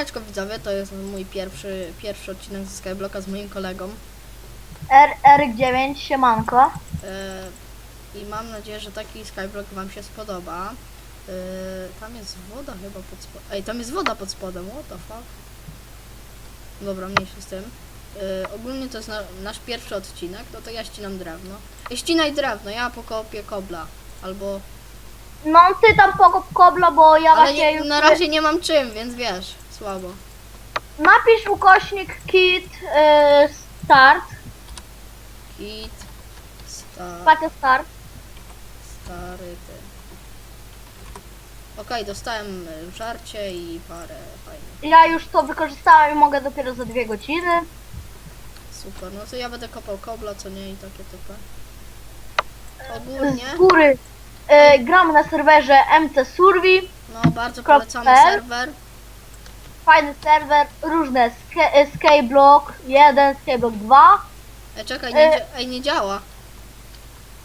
Cześć widzowie, to jest mój pierwszy, pierwszy odcinek ze Skyblocka z moim kolegą R R9, siemanko. e, i mam nadzieję, że taki Skyblock wam się spodoba. E, tam jest woda chyba pod spodem. Ej, tam jest woda pod spodem, what the fuck? Dobra, mniejszy z tym. E, ogólnie to jest na, nasz pierwszy odcinek, no to ja ścinam drewno. Ej, ścinaj drewno, ja pokopię kobla. Albo... No ty tam pokop kobla, bo ja Ale właśnie nie, już... na razie nie mam czym, więc wiesz, słabo. Napisz ukośnik kit y, start. Kit, sta, Patrzę start. stary ty. Okej, dostałem y, żarcie i parę fajnych. Ja już to wykorzystałem i mogę dopiero za dwie godziny. Super, no to ja będę kopał kobla, co nie i takie typy. Ogólnie, Z góry. Y, gram na serwerze MT Survey. no bardzo polecamy serwer. Fajny serwer, różne Sk- y, Skyblock 1, Skyblock 2. Ej, czekaj, nie, E. dzia- ej, nie działa.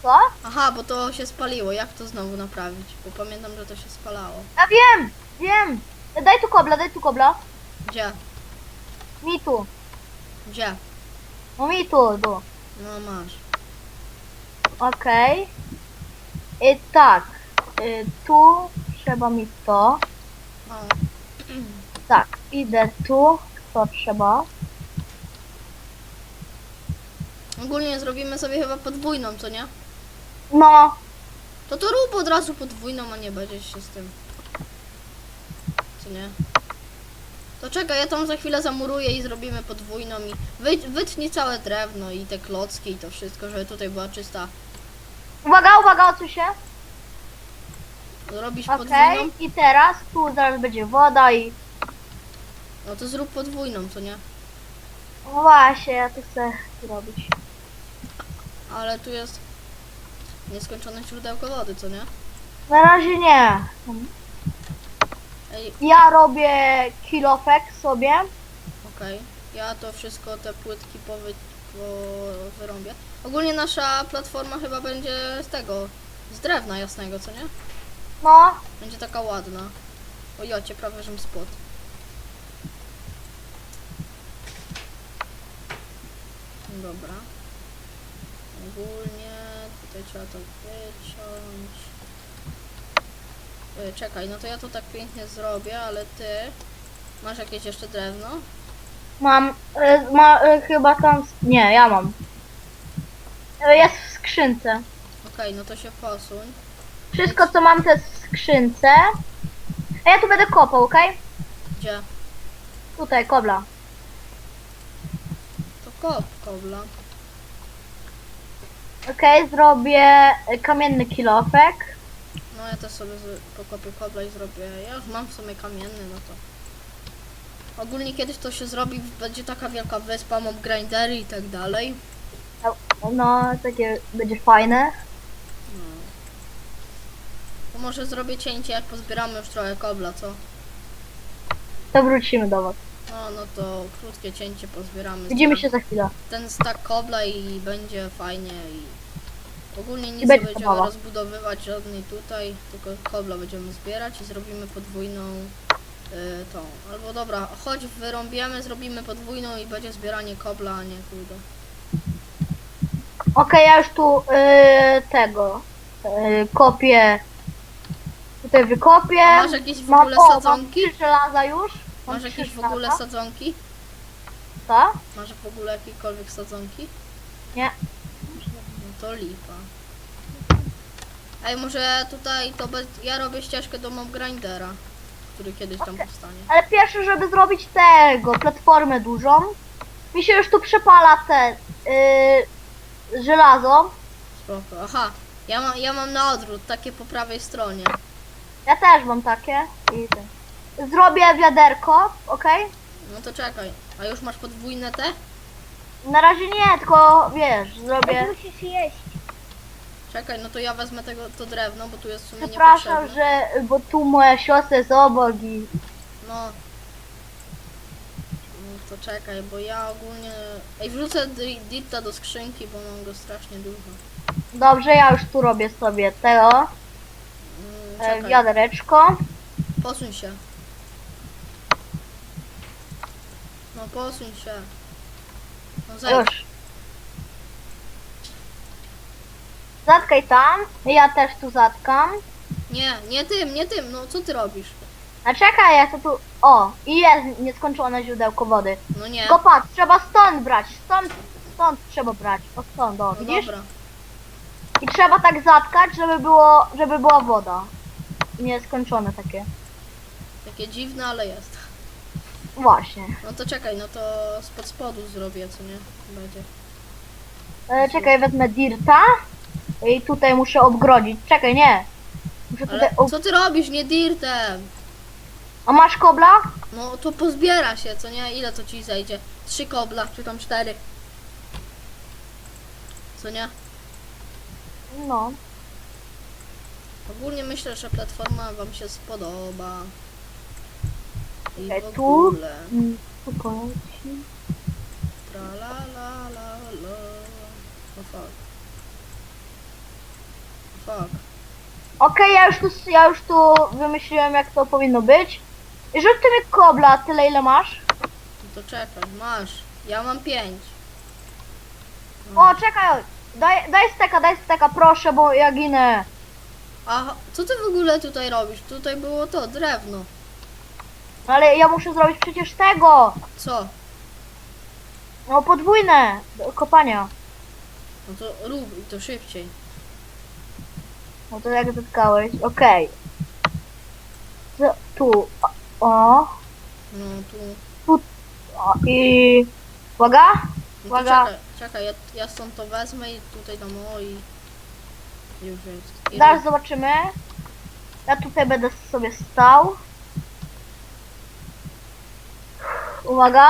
Co? Aha, bo to się spaliło. Jak to znowu naprawić? Bo pamiętam, że to się spalało. Ja wiem, wiem. Daj tu kobla, daj tu kobla. Gdzie? Mi tu. Gdzie? No mi tu, tu. No masz. Okej. I tak. Y, tu trzeba mi to. O, Tak, idę tu. To trzeba. ogólnie zrobimy sobie chyba podwójną, co nie? No, To to rób od razu podwójną, a nie będziesz się z tym. Co nie? To czekaj, ja tam za chwilę zamuruję i zrobimy podwójną i wy, wytnij całe drewno i te klocki i to wszystko, żeby tutaj była czysta. uwaga, uwaga, odsuń się. Zrobisz Okej. podwójną? I teraz tu zaraz będzie woda i. No to zrób podwójną, co nie? No właśnie, ja to chcę zrobić. Ale tu jest nieskończone źródełko wody, co nie? Na razie nie. Ej, Ja robię kilofek sobie. okej. Ja to wszystko, te płytki powy, po wyrąbię. Ogólnie nasza platforma chyba będzie z tego, z drewna jasnego, co nie? No, Będzie taka ładna. O jocie, prawie żem spod. Dobra. Ogólnie tutaj trzeba to wyciąć. Y, Czekaj, no to ja to tak pięknie zrobię, ale ty masz jakieś jeszcze drewno? mam. Y, ma, y, chyba tam. Nie, ja mam. Y, jest w skrzynce. Okej, no to się posuń. Wszystko co mam to jest w skrzynce. A ja tu będę kopał, okej? Gdzie? Tutaj, kobla. Kobla. Okej, zrobię y, kamienny kilofek. No ja też sobie z- pokopię kobla i zrobię. Ja już mam w sumie kamienny, no to. Ogólnie kiedyś to się zrobi, będzie taka wielka wyspa, mob grindery i tak dalej. No, takie będzie fajne. No. To może zrobię cięcie, jak pozbieramy już trochę kobla, co? To wrócimy do was. No, no to krótkie cięcie pozbieramy. Widzimy się za chwilę. Ten stack kobla i będzie fajnie i... Ogólnie nic nie będzie będziemy zabawa. rozbudowywać żadnej tutaj, tylko kobla będziemy zbierać i zrobimy podwójną y, tą. Albo dobra, chodź wyrąbiemy, zrobimy podwójną i będzie zbieranie kobla, a nie kurde. Okej, ja już tu y, tego y, kopię. Tutaj wykopię. Masz jakieś w Mam- ogóle o, sadzonki? Mam trzy żelaza już. Masz jakieś w ogóle sadzonki? Co? Masz w ogóle jakiekolwiek sadzonki? Nie. No to lipa. Ej, może tutaj to bez... ja robię ścieżkę do mob grindera, który kiedyś tam powstanie. Ale pierwsze, żeby zrobić tego, platformę dużą, mi się już tu przepala te y, żelazo. Spoko. Aha, ja, ma, ja mam na odwrót, takie po prawej stronie. Ja też mam takie. I ten. Zrobię wiaderko, okej? No to czekaj, a już masz podwójne te? Na razie nie, tylko wiesz, zrobię. musisz jeść. Czekaj, no to ja wezmę tego, to drewno, bo tu jest w sumie Przepraszam, niepotrzebne. że, bo tu moja siostra jest obok i No. No to czekaj, bo ja ogólnie... Ej, wrzucę di- dirta do skrzynki, bo mam go strasznie dużo. dobrze, ja już tu robię sobie tego, Mm, e, czekaj, wiadereczko. posuń się. No posuń się. No zejdź. Już. Zatkaj tam. Ja też tu zatkam. Nie, nie tym, nie tym. No co ty robisz? A czekaj, ja to tu... O, i jest nieskończone źródełko wody. No nie. Tylko patrz, trzeba stąd brać. Stąd, stąd trzeba brać. O stąd, o, No widzisz? dobra. I trzeba tak zatkać, żeby było, żeby była woda. Nieskończone takie. Takie dziwne, ale jest. Właśnie. No to czekaj, no to spod spodu zrobię, co nie? Będzie. E, czekaj, wezmę dirta. I tutaj muszę obgrodzić. Czekaj, nie. Muszę tutaj... Ale Ob... co ty robisz? Nie dirtem! A masz kobla? No to pozbiera się, co nie? Ile to ci zejdzie? Trzy kobla, czy tam cztery? Co nie? No. Ogólnie myślę, że platforma wam się spodoba. I w tu? ogóle. Mm, tu poleci. Tra la la la la. Oh fuck. Fuck. Okej, ja już tu, ja już tu wymyśliłem jak to powinno być. I rzuć ty mi kobla, tyle ile masz. No to czekaj, masz. Ja mam pięć. O, czekaj, daj, daj steka, daj steka, proszę, bo ja ginę. Aha, co ty w ogóle tutaj robisz? Tutaj było to, drewno. Ale ja muszę zrobić przecież tego. Co? No podwójne do kopania. No to rób i to szybciej. No to jak zatkałeś, okej. Co- Tu, o, No tu. o i... Uwaga, No to Uwaga. czekaj, czekaj, ja, ja stąd to wezmę i tutaj dam o i... Już jest. I zaraz zobaczymy. Ja tutaj będę sobie stał. Uwaga.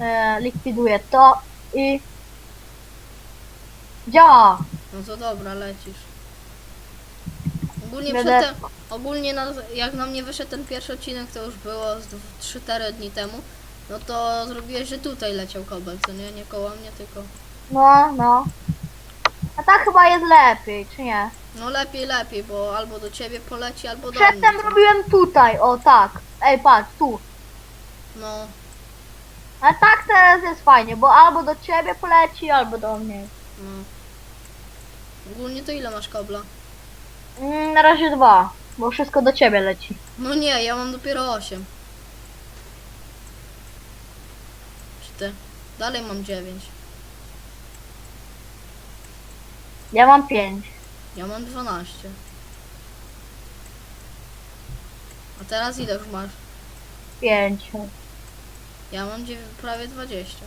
E, likwiduję to i... Działa. No to dobra, lecisz. Ogólnie, Będę- przedtem, ogólnie na, jak na mnie wyszedł ten pierwszy odcinek, to już było z 3-4 dni temu. No to zrobiłeś, że tutaj leciał kobel, co nie? Nie koło mnie, tylko... No, no. A tak chyba jest lepiej, czy nie? No lepiej, lepiej, bo albo do ciebie poleci, albo do Przedtem mnie. co? robiłem tutaj, o tak. Ej, patrz, tu. No, Ale tak teraz jest fajnie, bo albo do ciebie poleci, albo do mnie. no. Ogólnie to ile masz kobla? Mm, na razie dwa, bo wszystko do ciebie leci. No nie, ja mam dopiero 8. Czy ty? Dalej mam 9. Ja mam pięć. Ja mam 12. A teraz ile już masz? Pięć. Ja mam dziewię- prawie 20.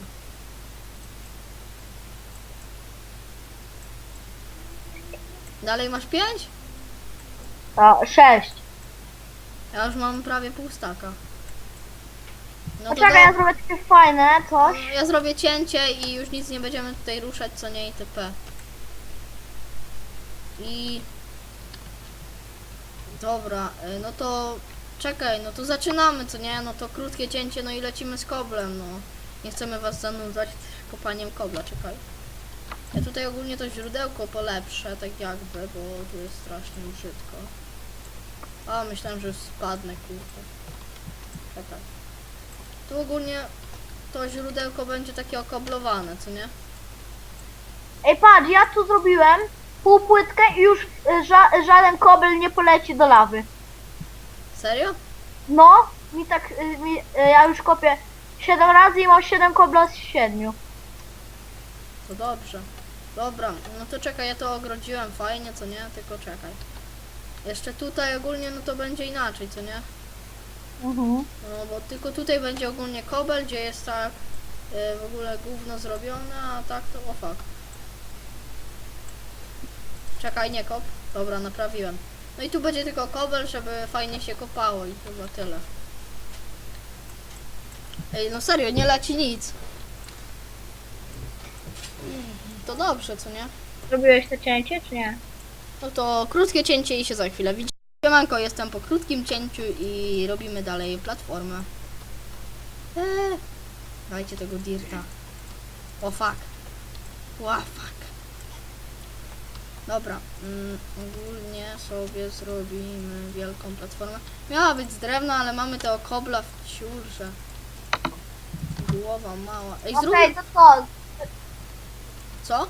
Dalej masz 5? A, sześć. Ja już mam prawie pół staka. No to Poczekaj, ja do... zrobię takie fajne coś. ja zrobię cięcie i już nic nie będziemy tutaj ruszać, co nie itp. I... Dobra, y, no to czekaj, no to zaczynamy, co nie? No to krótkie cięcie, no i lecimy z koblem, no. Nie chcemy was zanudzać kopaniem kobla, czekaj. Ja tutaj ogólnie to źródełko polepszę, tak jakby, bo tu jest strasznie brzydko. A, myślałem, że spadnę, kurde. Czekaj. Tu ogólnie to źródełko będzie takie okoblowane, co nie? Ej, patrz, ja tu zrobiłem półpłytkę i już y, ża żaden kobel nie poleci do lawy. Serio? No, mi tak, y, mi, y, ja już kopię 7 razy i mam 7 kobla z 7. To dobrze. Dobra, no to czekaj, ja to ogrodziłem fajnie, co nie? Tylko czekaj. Jeszcze tutaj ogólnie, no to będzie inaczej, co nie? Mhm. No bo tylko tutaj będzie ogólnie kobel, gdzie jest tak y, w ogóle gówno zrobione, a tak to o fuck. Czekaj, nie kop. Dobra, naprawiłem. No i tu będzie tylko kobel, żeby fajnie się kopało i chyba tyle. Ej, no serio, nie leci nic. To dobrze, co nie? Zrobiłeś to cięcie, czy nie? No to krótkie cięcie i się za chwilę widzimy. Siemanko, jestem po krótkim cięciu i robimy dalej platformę. Eee, dajcie tego dirta. O fuck. Ła fuck. Dobra, mm, ogólnie sobie zrobimy wielką platformę. Miała być z drewna, ale mamy tego kobla w ciurze. Głowa mała. Ej, Okej, zrób... to co? Co?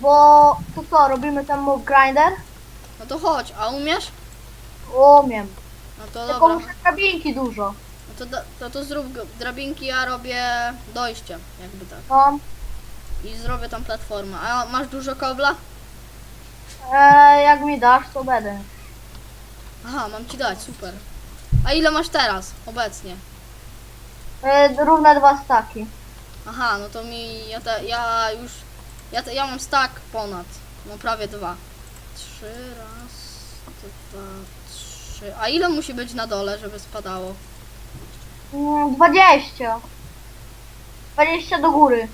Bo to co, robimy ten move grinder? No to chodź, a umiesz? Umiem. No to Tylko dobra. muszę drabinki dużo. No to, da- to, to zrób drabinki, ja robię dojście, jakby tak. No. I zrobię tam platformę. A masz dużo kobla? E, jak mi dasz, to będę. Aha, mam ci dać, super. A ile masz teraz, obecnie? E, równe dwa staki. Aha, no to mi, ja, te, ja już, ja, te, ja mam stack ponad, no prawie dwa. Trzy, raz, dwa, trzy. A ile musi być na dole, żeby spadało? Mm, 20. 20 do góry.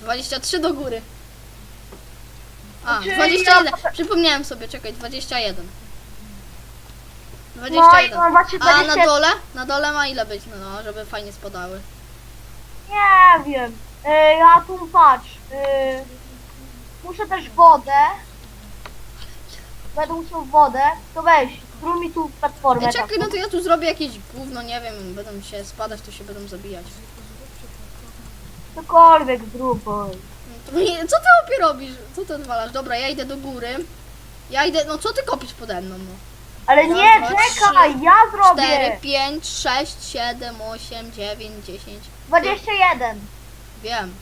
23 do góry. A, Czyli 21. ja- Przypomniałem sobie, czekaj, 21. No i 21. mam właśnie A na 20. dole? Na dole ma ile być, no, żeby fajnie spadały. Nie wiem. E, ja tu patrz. E, muszę też wodę. Będę musiał wodę. To weź, zrób mi tu platformę. Ej, czekaj, taką. no to ja tu zrobię jakieś gówno, nie wiem, będą się spadać, to się będą zabijać. Cokolwiek zrób. No to nie, co ty opie robisz? Co ty odwalasz? Dobra, ja idę do góry. Ja idę, no co ty kopisz pode mną, no? Ale Raz, nie, dwa, czekaj, ja 4, zrobię. 5, 6, 7, 8, 9, 10. 21. Wiem.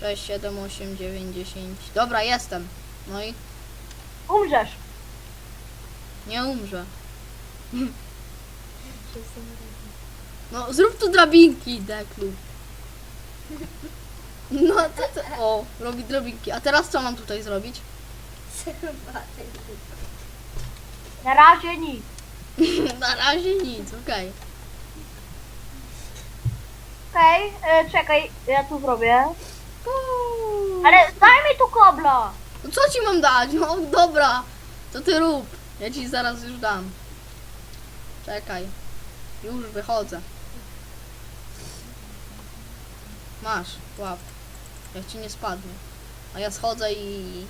6, 7, 8, 9, 10. Dobra, jestem. No i Umrzesz. nie umrze. No, zrób tu drabinki, Deklu. No, to, to, o, robi drabinki. A teraz co mam tutaj zrobić? Na razie nic. Na razie nic, okej. Okej, e, czekaj, ja tu zrobię. Ale daj mi tu kobla. No co ci mam dać? No dobra, to ty rób. Ja ci zaraz już dam. Czekaj. Już wychodzę. Masz, łap. Jak ci nie spadnie. A ja schodzę i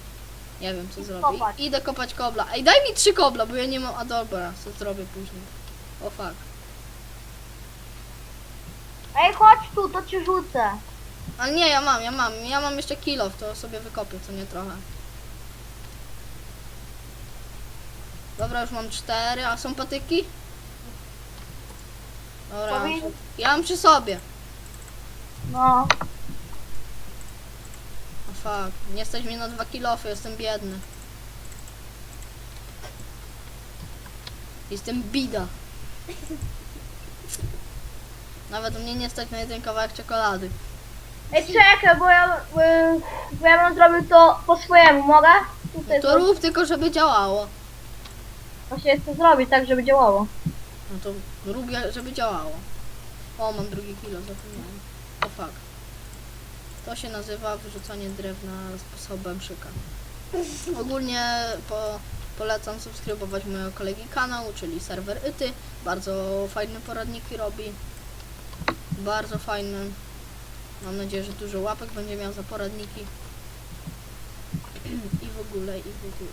nie wiem co I zrobię. kopać. Idę kopać kobla. Ej, daj mi trzy kobla, bo ja nie mam. A dobra, co zrobię później. O fuck. Ej, chodź tu, to ci rzucę. Ale nie, ja mam, ja mam. Ja mam jeszcze kilo, to sobie wykopię, co nie trochę. Dobra, już mam cztery, a są patyki? Dobra, mam przy- ja mam przy sobie. No. Fuck, nie stać mnie na dwa kilofy, jestem biedny. Jestem bida. Nawet mnie nie stać na jeden kawałek czekolady. Ej, czekaj, bo ja, y, bo ja bym zrobił to po swojemu, mogę? Tutaj No to rób tylko, żeby działało. Właśnie chcę zrobić tak, żeby działało. No to rób, ja- żeby działało. O, mam drugi kilo, zapomniałem. O fuck. To się nazywa wyrzucanie drewna sposobem szyka. Ogólnie po, polecam subskrybować mojego kolegi kanał, czyli serwer Yty. Bardzo fajne poradniki robi. Bardzo fajny. Mam nadzieję, że dużo łapek będzie miał za poradniki. I w ogóle, i w ogóle.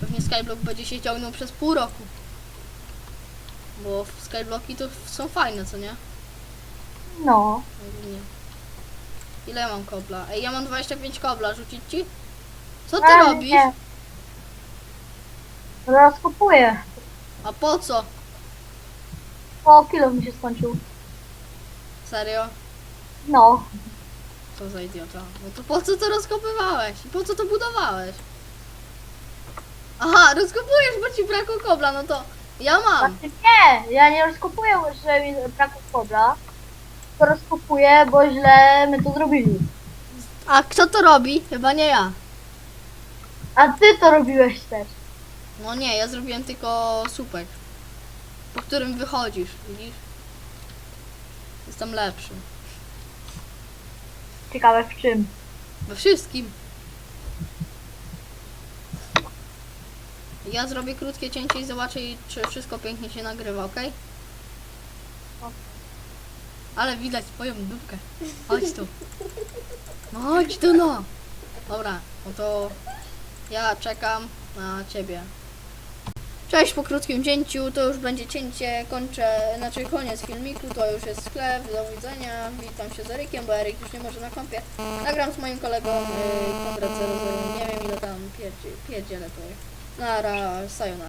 Pewnie Skyblock będzie się ciągnął przez pół roku. Bo Skyblocki to są fajne, co nie? No. Ogólnie. Ile ja mam kobla? Ej, ja mam 25 kobla, rzucić ci? Co ty Ale robisz? nie. Zaraz kupuję. A po co? O, kilo mi się skończył. Serio? No. Co za idiota. No to po co to rozkopywałeś? I po co to budowałeś? Aha, rozkopujesz, bo ci brakło kobla, no to ja mam. Znaczy nie, ja nie rozkopuję, że mi brakło kobla. To rozkopuję, bo źle my to zrobili. A kto to robi? Chyba nie ja. A ty to robiłeś też. No nie, ja zrobiłem tylko słupek. Po którym wychodzisz, widzisz? Jestem lepszy. Ciekawe w czym. We wszystkim. Ja zrobię krótkie cięcie i zobaczę, czy wszystko pięknie się nagrywa, ok? Ok. Ale widać twoją dupkę. Chodź tu. No chodź tu no. Dobra, no to ja czekam na ciebie. Cześć, po krótkim cięciu to już będzie cięcie, kończę, znaczy koniec filmiku, to już jest sklep, do widzenia, witam się z Erykiem, bo Eryk już nie może na kąpie. Nagram z moim kolegą yy, Konrad 00, nie wiem ile tam pierdzie, pierdzielę tutaj. Nara, sayonara.